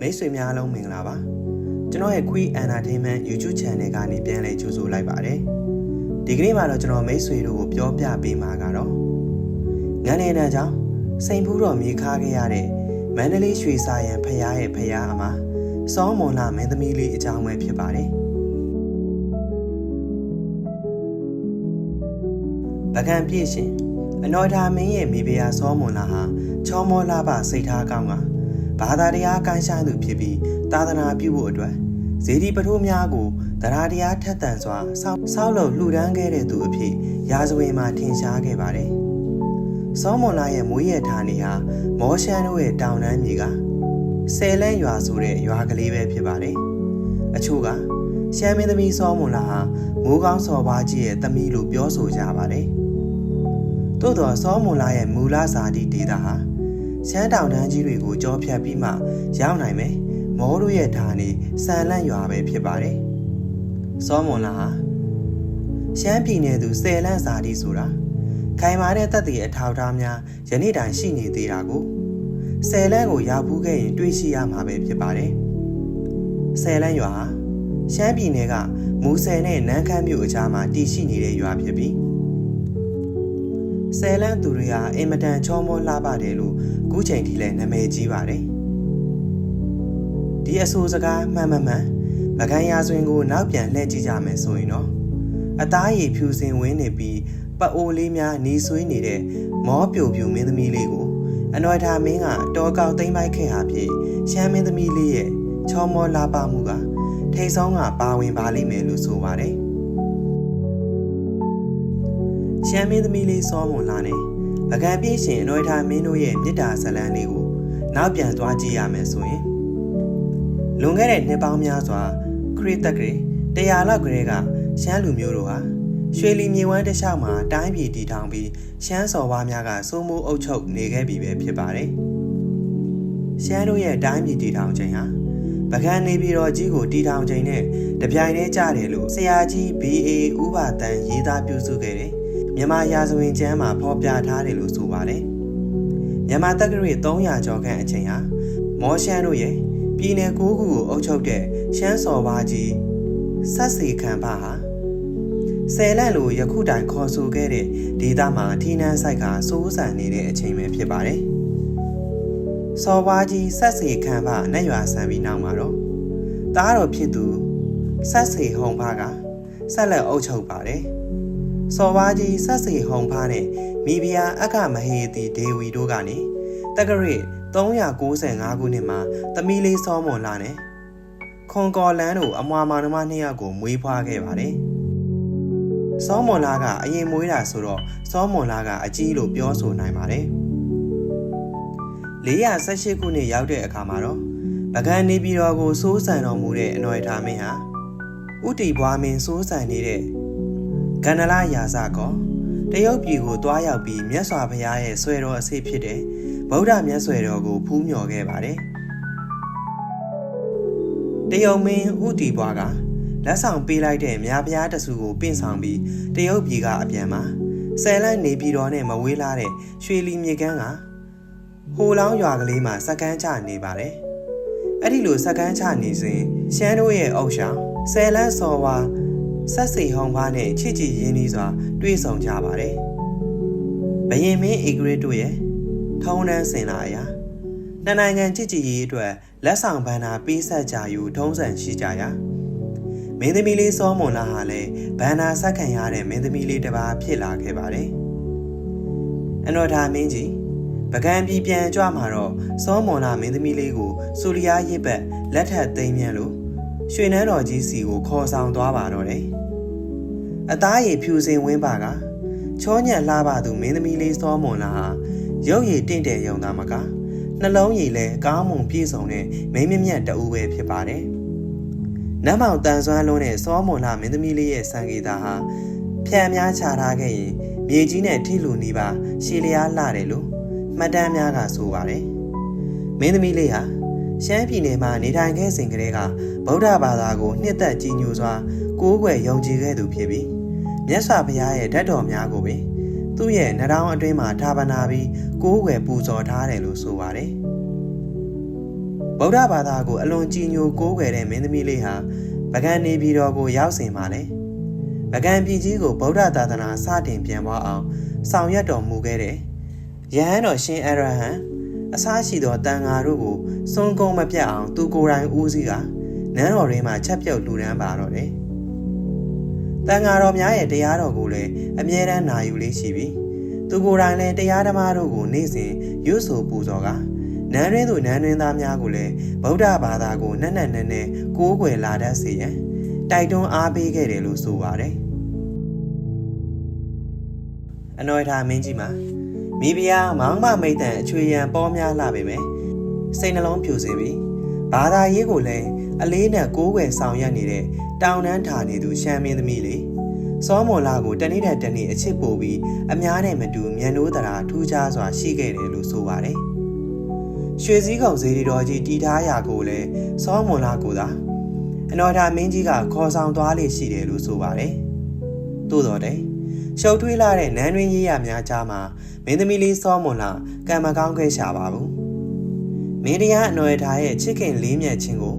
မိတ်ဆွေများအားလုံးမင်္ဂလာပါကျွန်တော်ရဲ့ Quick Entertainment YouTube Channel ကနေပြန်လည်ကြိုဆိုလိုက်ပါတယ်ဒီကနေ့မှာတော့ကျွန်တော်မိတ်ဆွေတို့ကိုပြောပြပေးမှာကတော့ငန်းနေတဲ့အကြောင်းစိန်ဖူးတော်မြေခါခဲ့ရတဲ့မန္တလေးရွှေစာရန်ဖရားရဲ့ဖရားအမစောမွန်လာမင်းသမီးလေးအကြောင်းပဲဖြစ်ပါတယ်ပကံပြည့်ရှင်အနော်ထာမင်းရဲ့မိဖုရားစောမွန်လာဟာချောမောလာပစိတ်ထားကောင်းက ဘာသာတရားကိုင်းဆိုင်သူဖြစ်ပြီးသာသနာပြုဖို့အတွက်ဇေဒီပထိုးများကိုတရားတရားထက်သန်စွာဆောက်ဆောက်လုပ်လှူဒန်းခဲ့တဲ့သူအဖြစ်ရာဇဝင်မှာထင်ရှားခဲ့ပါတယ်။စောမွန်လာရဲ့မွေးရဌာနေဟာမောရှန်တို့ရဲ့တောင်တန်းမြေကဆယ်လန့်ရွာဆိုတဲ့ရွာကလေးပဲဖြစ်ပါတယ်။အချို့ကရှမ်းမင်းသမီးစောမွန်လာဟာမိုးကောင်းစော်ပွားကြီးရဲ့သမီးလို့ပြောဆိုကြပါတယ်။သို့တော်စောမွန်လာရဲ့မူလဇာတိဒေတာဟာ ရှမ်းတောင်တန်းကြီးတွေကိုကြောဖြတ်ပြီးမှရောက်နိုင်မယ်မောတို့ရဲ့ဓာနေဆန်လန့်ရွာပဲဖြစ်ပါတယ်စောမွန်လာဟာရှမ်းပြည်နယ်သူဆယ်လန့်ဇာတိဆိုတာခိုင်မာတဲ့တပ်တွေအထောက်အထားများယနေ့တိုင်ရှိနေသေးတာကိုဆယ်လန့်ကိုရောက်ဖူးခဲ့ရင်တွေ့ရှိရမှာပဲဖြစ်ပါတယ်ဆယ်လန့်ရွာဟာရှမ်းပြည်နယ်ကမူဆယ်နဲ့နန်းခမ်းမြို့အကြားမှာတည်ရှိနေတဲ့ရွာဖြစ်ပြီး ဆယ်လန့်သူတွေဟာအင်မတန်ချောမောလှပတယ်လို့ခုချိန်ထိလည်းနာမည်ကြီးပါတယ်ဒီအဆိုစကားမှန်မှန်မှန်မကန်ရာဆွင်ကိုနောက်ပြန်လှည့်ကြည့်ကြမယ်ဆိုရင်တော့အသားရည်ဖြူစင်ဝင်းနေပြီးပအိုးလေးများနီးဆွေးနေတဲ့မောပြိုပြူမင်းသမီးလေးကိုအနော်ထာမင်းကတောကောက်သိမ့်ပိုက်ခဲ့ဟာဖြစ်ရှမ်းမင်းသမီးလေးရဲ့ချောမောလာပမှုကထိတ်ဆုံးကပါဝင်ပါလိမ့်မယ်လို့ဆိုပါတယ် ရှမ်းမင်းသမီးလေးစောမွန်လာနေပကံပြေးရှင်အနော်ထာမင်းတို့ရဲ့မြစ်တာဇလန်းလေးကိုနောက်ပြန်သွားကြည့်ရမယ်ဆိုရင်လွန်ခဲ့တဲ့နှစ်ပေါင်းများစွာခရစ်တက်ကရေတရားလောက်ကလေးကရှမ်းလူမျိုးတို့ဟာရွှေလီမြေဝမ်းတစ်လျှောက်မှာတိုင်းပြည်တည်ထောင်ပြီးရှမ်းစော်ဝါများကစိုးမိုးအုပ်ချုပ်နေခဲ့ပြီပဲဖြစ်ပါတယ်။ရှမ်းတို့ရဲ့တိုင်းပြည်တည်ထောင်ချိန်ဟာပကံနေပြည်တော်ကြီးကိုတည်ထောင်ချိန်နဲ့တပြိုင်တည်းကြတယ်လို့ဆရာကြီး BA ဥပါတန်ရေးသားပြုစုခဲ့တယ်။ မြန်မာရာဇဝင်ကျမ်းမှာဖော်ပြထားတယ်လို့ဆိုပါတယ်။မြန်မာတက္ကရာ300ကျော်ခန့်အချိန်ဟာမောရှမ်းတို့ရဲ့ပြည်နယ်၉ခုကိုအုပ်ချုပ်တဲ့ရှမ်းစော်ဘာကြီးဆက်စီခံပါဟာဆယ်လန့်လိုယခုတိုင်ခေါ်ဆိုခဲ့တဲ့ဒေသမှာထီနန်းဆိုင်ကစိုးစံနေတဲ့အချိန်ပဲဖြစ်ပါတယ်။စော်ဘာကြီးဆက်စီခံပါနဲ့ရွာဆန်ပြီးနောက်မှာတော့တားတော်ဖြစ်သူဆက်စီဟုံဖားကဆက်လက်အုပ်ချုပ်ပါတယ်။ စော်ဘာကြီးဆက်စီဟုံဖားနဲ့မိဖုရားအက္ခမဟေတီဒေဝီတို့ကနေတက္ကရာ395ခုနှစ်မှာသမီးလေးစောမွန်လာနဲ့ခွန်ကော်လန်းတို့အမွာမောင်နှမနှစ်ယောက်ကိုမွေးဖွားခဲ့ပါတယ်။စောမွန်လာကအရင်မွေးတာဆိုတော့စောမွန်လာကအကြီးလို့ပြောဆိုနိုင်ပါတယ်။418ခုနှစ်ရောက်တဲ့အခါမှာတော့ပကံနေပြည်တော်ကိုစိုးစံတော်မူတဲ့အနော်ရထာမင်းဟာဥတီဘွားမင်းစိုးစံနေတဲ့ ကန္နလရာဇကောတရုတ်ပြည်ကိုတွားရောက်ပြီးမြတ်စွာဘုရားရဲ့ဆွေတော်အစိဖြစ်တဲ့ဗုဒ္ဓမြတ်ဆွေတော်ကိုဖူးမြော်ခဲ့ပါတယ်။တရုတ်မင်းဥတီဘွားကလက်ဆောင်ပေးလိုက်တဲ့မြားပြားတဆူကိုပင့်ဆောင်ပြီးတရုတ်ပြည်ကအပြန်မှာဆယ်လန့်နေပြည်တော်နဲ့မဝေးလာတဲ့ရွှေလီမြေကမ်းကဟိုလောင်းရွာကလေးမှာစကန်းချနေပါတယ်။အဲ့ဒီလိုစကန်းချနေစဉ်ရှမ်းတို့ရဲ့အုပ်ဆောင်ဆယ်လန့်စော်ဝါ ဆက်စိဟုံဖားနဲ့ချစ်ချစ်ရင်းနှီးစွာတွေ့ဆုံကြပါတယ်။ဘယင်မင်းအေဂရစ်တို့ရဲ့ထုံးနှန်းစင်လာအရာနှစ်နိုင်ငံချစ်ကြည်ရေးအတွက်လက်ဆောင်ဘဏ္ဍာပေးဆက်ကြယူထုံးစံရှိကြရာမင်းသမီးလေးစောမွန်လာဟာလည်းဘဏ္ဍာဆက်ခံရတဲ့မင်းသမီးလေးတစ်ပါးဖြစ်လာခဲ့ပါတယ်။အနော်ဒါမင်းကြီးပကံပြည်ပြန်ကြွမှာတော့စောမွန်လာမင်းသမီးလေးကိုစူလီယာရစ်ဘက်လက်ထပ်သိမ်းမြန်လို့ရွှေနန်းတော်ကြီးစီကိုခေါ်ဆောင်သွားပါတော့တယ်။ အသားရည်ဖြူစင်ဝင်းပါကချောညံလှပသူမင်းသမီးလေးစောမွန်လာဟာရုပ်ရည်တင့်တယ်ယုံသားမကနှလုံးရည်လည်းကောင်းမွန်ပြည့်စုံတဲ့မိမမြတ်တူပဲဖြစ်ပါတယ်။နတ်မောင်တန်ဆွမ်းလုံးနဲ့စောမွန်လာမင်းသမီးလေးရဲ့စံဂီတာဟာဖြံများချထားခဲ့ရင်မြေကြီးနဲ့ထိလူနေပါရှည်လျားလှတယ်လို့မှတ်တမ်းများကဆိုပါတယ်။မင်းသမီးလေးဟာရှမ်းပြည်နယ်မှာနေထိုင်ခဲ့စဉ်ကတည်းကဗုဒ္ဓဘာသာကိုနှစ်သက်ကြည်ညိုစွာကိုးကွယ်ယုံကြည်ခဲ့သူဖြစ်ပြီး မြတ်စွာဘုရားရဲ့ဓာတ်တော်များကိုပင်သူ့ရဲ့နှထောင်းအတွင်းမှာဌာပနာပြီးကိုးကွယ်ပူဇော်ထားတယ်လို့ဆိုပါတယ်။ပဗုဒ္ဓဘာသာကိုအလွန်ကြည်ညိုကိုးကွယ်တဲ့မင်းသမီးလေးဟာဗကံနေပြည်တော်ကိုရောက်စဉ်မှာလေဗကံပြည်ကြီးကိုဗုဒ္ဓသာသနာစတင်ပြန်ပွားအောင် ဆောင်ရွက်တော်မူခဲ့တဲ့ယဟန်တော်ရှင်အရဟံအစားရှိသောတန်ဃာတို့ကိုစွန့်ကုန်မပြတ်အောင် သူကိုယ်တိုင်ဦးစီးကနန်းတော်ရင်းမှာချက်ပြုတ်လူဒန်းပါတော့တယ်။ တန်ဃာတော်များရဲ့တရားတော်ကိုလည်းအမြဲတမ်းနာယူလေးရှိပြီးသူကိုယ်တိုင်လည်းတရားဓမ္မတို့ကိုနေ့စဉ်ရွတ်ဆိုပူဇော်ကနန်းရင်းသူနန်းရင်းသားများကိုလည်းဗုဒ္ဓဘာသာကိုနက်နက်နဲနဲကိုးကွယ်လာတတ်စေရန်တိုက်တွန်းအားပေးခဲ့တယ်လို့ဆိုပါတယ်။အနော်ထာမင်းကြီးမှာမိဖုရားမောင်မမိတ်တန်အချွေရန်ပေါ်များလာပေမဲ့စိတ်နှလုံးဖြူစင်ပြီး ဘာသာရေးကိုလည်းအလေးနဲ့ကိုးကွယ်ဆောင်ရွက်နေတဲ့တောင်တန်းထာနေသူရှမ်းမင်းသမီးလေးစောမွန်လာကိုတနေ့တည်းတနေ့အချစ်ပို့ပြီးအများနဲ့မတူမြန်နိုးတရာထူးခြားစွာရှိခဲ့တယ်လို့ဆိုပါတယ်။ရွှေစည်းကောင်ဇေဒီတော်ကြီးတီထားရာကိုလည်းစောမွန်လာကိုသာအနော်ထာမင်းကြီးကခေါ်ဆောင်သွားလေရှိတယ်လို့ဆိုပါတယ်။သို့တော်တယ်ရှုပ်ထွေးလာတဲ့နန်းတွင်းရေးရများကြားမှာမင်းသမီးလေးစောမွန်လာကံမကောင်းခဲ့ရှာပါဘူး။ မင်းတရားအနော်ရထားရဲ့ချစ်ခင်လေးမြတ်ခြင်းကို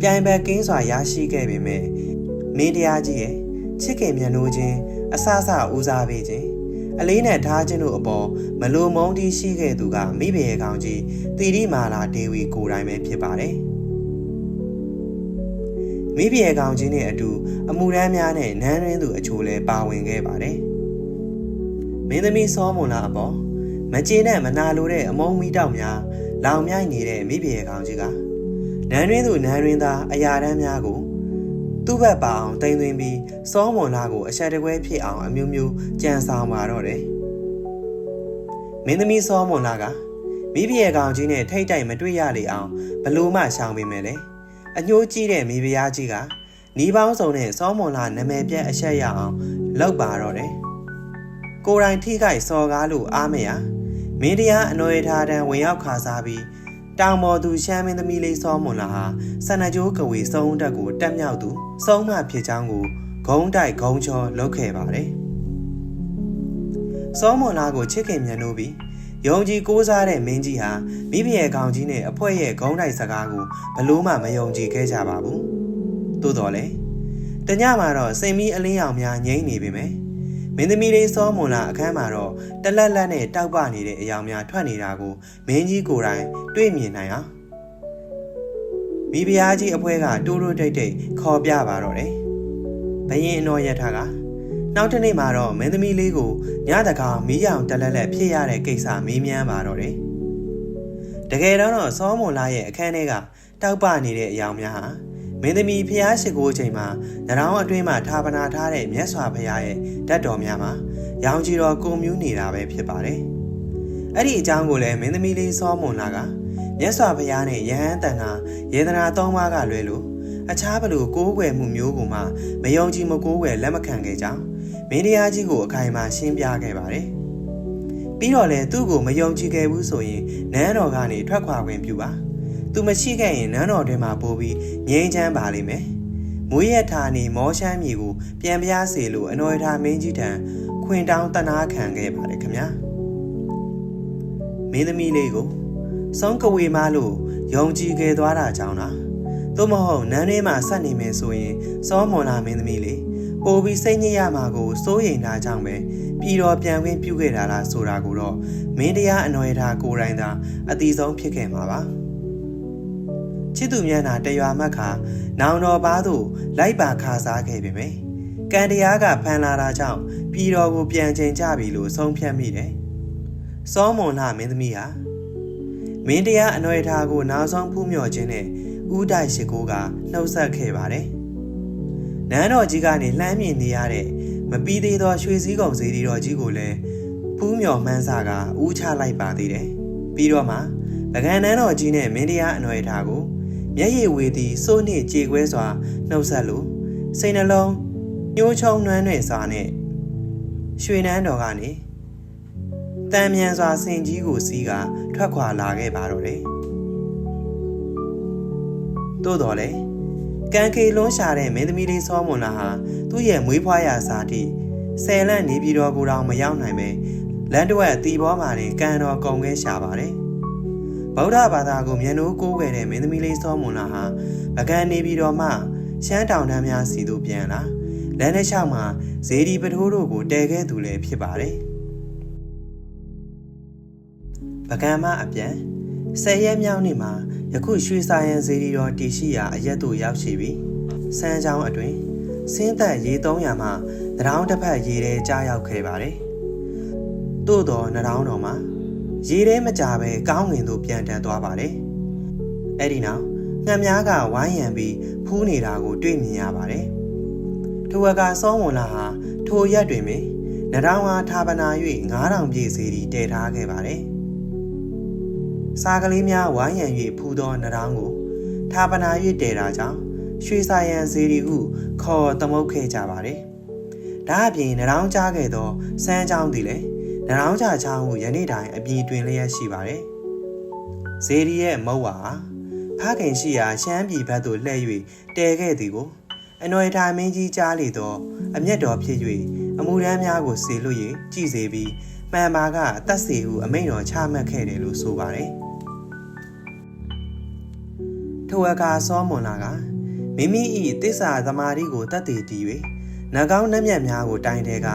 ပြိုင်ဘက်ကင်းစွာရရှိခဲ့ပေမဲ့မင်းတရားကြီးရဲ့ချစ်ခင်မြတ်နိုးခြင်းအဆအဆဦးစားပေးခြင်းအလေးနဲ့ထားခြင်းတို့အပေါ်မလိုမုန်းတီးရှိခဲ့သူကမိဘရဲ့ကောင်ကြီးတီရီမာလာဒေဝီကိုယ်တိုင်ပဲဖြစ်ပါတယ်။မိဘရဲ့ကောင်ကြီးနဲ့အတူအမှုရမ်းများနဲ့နန်းရင်းသူအချို့လည်းပါဝင်ခဲ့ပါတယ်။မင်းသမီးစောမွန်လာအပေါ်မကျေနပ်မနာလိုတဲ့အမုံမီတောက်များ လောင်မြိုက်နေတဲ့မိဘရဲ့ကောင်ကြီးကနန်းရင်းသူနန်းရင်းသားအရာတန်းများကိုသူ့ဘက်ပါအောင်တင်သွင်းပြီးစောမွန်လာကိုအဆက်တကွဲဖြစ်အောင်အမျိုးမျိုးကြံဆောင်ပါတော့တယ်။မင်းသမီးစောမွန်လာကမိဘရဲ့ကောင်ကြီးနဲ့ထိတ်တိုက်မတွေ့ရလေအောင်ဘလို့မှရှောင်ပေးမယ်လေ။အညှိုးကြီးတဲ့မိဖုရားကြီးကနီးပေါင်းစုံနဲ့စောမွန်လာနာမည်ပြတ်အဆက်ရအောင်လောက်ပါတော့တယ်။ကိုယ်တိုင်ထိခိုက်စော်ကားလို့အားမရ မင်းတရားအနော်ရထားတန်းဝင်ရောက်ခါစားပြီးတောင်ပေါ်သူရှမ်းမင်းသမီးလေးစောမွန်လာဟာဆန္ဒကြိုးကဝေစုံတက်ကိုတက်မြောက်သူစုံမဖြစ်ချောင်းကိုဂုံးတိုက်ဂုံးချောလုပ်ခဲ့ပါတယ်။စောမွန်လာကိုချစ်ခင်မြန်လို့ပြီးယုံကြည်ကိုးစားတဲ့မင်းကြီးဟာမိဖရဲ့ကောင်ကြီးနဲ့အဖွဲရဲ့ဂုံးတိုက်စကားကိုဘလို့မှမယုံကြည်ခဲ့ကြပါဘူး။သို့တော်လည်းတညမှာတော့စိန်မီအလင်းရောင်များငြိမ့်နေပေမဲ့ မင်းသမီးလေးစောမွန်လာအခန်းမှာတော့တလက်လက်နဲ့တောက်ပနေတဲ့အယောင်များထွက်နေတာကိုမင်းကြီးကိုယ်တိုင်တွေ့မြင်နိုင်အောင်မိဖုရားကြီးအဖွဲကတိုးတိုးတိတ်တိတ်ခေါ်ပြပါတော့တယ်။ဘယင်းအတော်ရထားကနောက်တစ်နေ့မှာတော့မင်းသမီးလေးကိုညတကောင်မီးရောင်တလက်လက်ဖြစ်ရတဲ့ကိစ္စမေးမြန်းပါတော့တယ်။တကယ်တော့စောမွန်လာရဲ့အခန်းထဲကတောက်ပနေတဲ့အယောင်များဟာ မင်းသမီးဖျားရှိခိုးချိန်မှာနရောင်းအတွင်းမှာဌာပနာထားတဲ့မြတ်စွာဘုရားရဲ့ဓာတ်တော်များမှာရောင်ကြီးတော်ကုံမြူးနေတာပဲဖြစ်ပါတယ်။အဲ့ဒီအကြောင်းကိုလည်းမင်းသမီးလေးစောမွန်လာကမြတ်စွာဘုရားနဲ့ယဟန်တန်ကယေဒနာသုံးပါးကလွဲလို့အခြားဘလို့ကိုးကွယ်မှုမျိုးကိုမှမယုံကြည်မကိုးကွယ်လက်မခံခဲ့ကြောင်းမင်းတရားကြီးကိုအခိုင်အမာရှင်းပြခဲ့ပါတယ်။ပြီးတော့လေသူ့ကိုမယုံကြည်ခဲ့ဘူးဆိုရင်နန်းတော်ကနေထွက်ခွာခွင့်ပြုပါ။ သူမရှိခဲ့ရင်နန်းတော်ထဲမှာပို့ပြီးငြိမ်းချမ်းပါလိမ့်မယ်။မွေးရထားနေမောရှမ်းမြေကိုပြန်ပြားစေလို့အနော်ရထားမင်းကြီးထံခွင်တောင်းတနာခံခဲ့ပါတယ်ခင်ဗျာ။မင်းသမီးလေးကိုဆုံးကဝေမလို့ယုံကြည်ခဲ့သွားတာကြောင့်လား။သို့မဟုတ်နန်းထဲမှာဆက်နေမယ်ဆိုရင်စောမွန်လာမင်းသမီးလေးပို့ပြီးစိတ်ညစ်ရမှာကိုစိုးရိမ်တာကြောင့်ပဲပြည်တော်ပြန်ခွင့်ပြုခဲ့တာလားဆိုတာကိုတော့မင်းတရားအနော်ရထားကိုယ်တိုင်သာအတိဆုံးဖြစ်ခဲ့မှာပါ ချစ်သူမျက်နှာတရွာမှတ်ခါနောင်တော်ဘာသို့လိုက်ပါခါစားခဲ့ပေမယ့်ကံတရားကဖန်လာတာကြောင့်ပြည်တော်ကိုပြန်ချိန်ကြပြီလို့ဆုံးဖြတ်မိတယ်စောမွန်လာမင်းသမီးဟာမင်းတရားအနော်ရထားကိုနောက်ဆုံးဖူးမြော်ခြင်းနဲ့ဥဒိုက်ရှိကိုကနှုတ်ဆက်ခဲ့ပါတယ်နန်းတော်ကြီးကနေလှမ်းမြင်နေရတဲ့မပြီးသေးသောရွှေစည်းကုံစေတီတော်ကြီးကိုလည်းဖူးမြော်မှန်းစာကဥချလိုက်ပါသေးတယ်။ပြီးတော့မှပကံနန်းတော်ကြီးနဲ့မင်းတရားအနွယ်ထားကို မျက်ရည်ဝေသည်စိုးနှင့်ကြေခွဲစွာနှုတ်ဆက်လို့စိတ်နှလုံးညှိုးချုံနှွမ်းနှဲ့စွာနဲ့ရွှေနန်းတော်ကနေတန်မြန်စွာစင်ကြီးကိုစီးကထွက်ခွာလာခဲ့ပါတော့တယ်။သို့တော်လည်းကံကေလွန်းရှာတဲ့မင်းသမီးလေးစောမွန်လာဟာသူ့ရဲ့မွေးဖွားရာစာတိဆယ်လန့်နေပြီးတော့ကိုတောင်မရောက်နိုင်ပဲလန်တဝက်တီဘောမှာနေကံတော်ကုံခဲရှာပါတယ် ဗုဒ္ဓဘာသာကိုမြန်နိုးကိုးကွယ်တဲ့မင်းသမီးလေးစောမွန်လာဟာပကံနေပြီးတော့မှရှမ်းတောင်တန်းများစီသို့ပြန်လာလမ်းတစ်လျှောက်မှာဇေဒီပထိုးတို့ကိုတဲခဲ့သူလည်းဖြစ်ပါတယ်ပကံမအပြန်ဆယ်ရက်မြောက်နေ့မှာယခုရွှေစာရန်ဇေဒီတော်တည်ရှိရာအရက်သို့ရောက်ရှိပြီးစမ်းချောင်းအတွင်ဆင်းသက်ရေ300မှာတရောင်းတစ်ဖက်ရေထဲကြားရောက်ခဲ့ပါတယ်။သို့တော်နှရောင်းတော်မှာ ရေထဲမကြပဲကောင်းငင်သို့ပြန်တန်သွားပါတယ်။အဲ့ဒီနောက်ငှက်များကဝိုင်းရံပြီးဖူးနေတာကိုတွေ့မြင်ရပါတယ်။ထိုအခါစောဝင်လာဟာထိုရက်တွင်ပင်နှရောင်းအားထာပနာ၍9000ပြည့်စီတီတည်ထားခဲ့ပါတယ်။စာကလေးများဝိုင်းရံ၍ဖူးသောနှရောင်းကိုထာပနာ၍တည်တာကြောင့်ရွှေစာရန်စီရီဟုခေါ်သမုတ်ခဲ့ကြပါတယ်။ဒါအပြင်နှရောင်းကြားခဲ့သောစမ်းချောင်းသည်လည်း နှရောင်းချချောင်းဟုယနေ့တိုင်အပြည်တွင်လျက်ရှိပါတယ်။ဇေရီရဲ့မုတ်ဝါဖခင်ရှိရာရှမ်းပြည်ဘက်သို့လှည့်၍တဲခဲ့သည်ကိုအနွယ်ထိုင်မင်းကြီးကြားလေသောအမျက်တော်ဖြစ်၍အမှုရန်များကိုစေလွှတ်၍ကြည်စေပြီးမှန်ပါကအသက်စေဟုအမိန့်တော်ချမှတ်ခဲ့တယ်လို့ဆိုပါတယ်။ထိုအခါစောမွန်လာကမိမိ၏တစ္ဆာသမာဓိကိုတတ်တည်တည်၍နှကောင်းနှမျက်များကိုတိုင်တဲက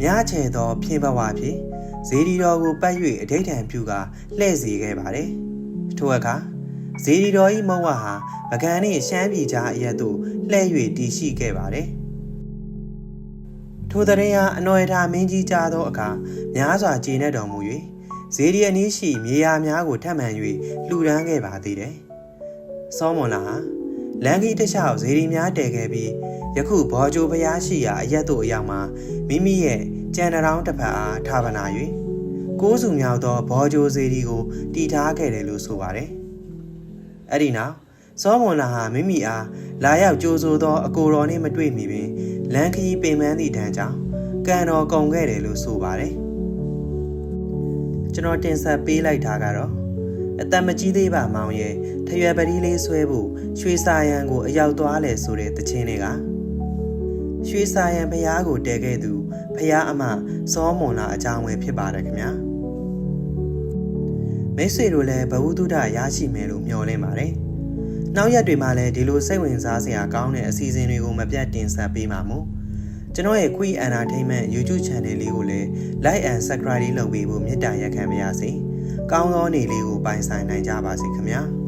မြားချေသောဖြင်းဘဝဖြင့် ဇေဒီတော်ကိုပတ်၍အဋိဌံပြုကလှည့်စေခဲ့ပါတယ်။ထိုအခါဇေဒီတော်၏မုံဝဟာပကံနှင့်ရှမ်းပြည်ကြားအရက်သို့လှည့်၍တည်ရှိခဲ့ပါတယ်။ထိုတရင်ဟာအနော်ရထာမင်းကြီးကြားသောအခါများစွာကျေနပ်တော်မူ၍ဇေဒီအနည်းရှိမြေယာများကိုထပ်မံ၍လှူဒန်းခဲ့ပါသေးတယ်။စောမွန်လာဟာလန်ကီတခြားဇေဒီများတည်ခဲ့ပြီး ယခုဘောဂျိုဖျားရှိရာအရက်တို့အရောက်မှာမိမိရဲ့ကြံတောင်းတစ်ဖက်အားထားပနာ၍ကိုးစုမြောက်သောဘောဂျိုဇေဒီကိုတည်ထားခဲ့တယ်လို့ဆိုပါတယ်။အဲ့ဒီနောက်စောမွန်လာဟာမိမိအားလာရောက်ကြိုးဆိုသောအကိုတော်နှင့်မတွေ့မီပင်လန်ခီပင်ပန်းသည့်တန်းကြောင့်ကံတော်ကုန်ခဲ့တယ်လို့ဆိုပါတယ်။ကျွန်တော်တင်ဆက်ပေးလိုက်တာကတော့အတမကြီးသေးပါမောင်ရဲ့ထရွယ်ပတိလေးဆွဲဖို့ရွှေစာရန်ကိုအရောက်သွားလဲဆိုတဲ့တခြင်းတွေက ရွှေစာရန်ဖျားကိုတဲခဲ့သူဖျားအမစောမွန်လာအကြောင်းပဲဖြစ်ပါတယ်ခင်ဗျာမိတ်ဆွေတို့လည်းဘဝတုဒ္ဒရရှိမယ်လို့မျှော်လင့်ပါတယ်နောက်ရက်တွေမှာလည်းဒီလိုစိတ်ဝင်စားစရာကောင်းတဲ့အစီအစဉ်တွေကိုမပြတ်တင်ဆက်ပေးမှာမို့ကျွန်တော်ရဲ့ Quick Entertainment YouTube Channel လေးကိုလည်း Like and Subscribe လုပ်ပေးဖို့မေတ္တာရက်ခံပါရစေ။ကောင်းသောနေ့လေးကိုပိုင်ဆိုင်နိုင်ကြပါစေခင်ဗျာ။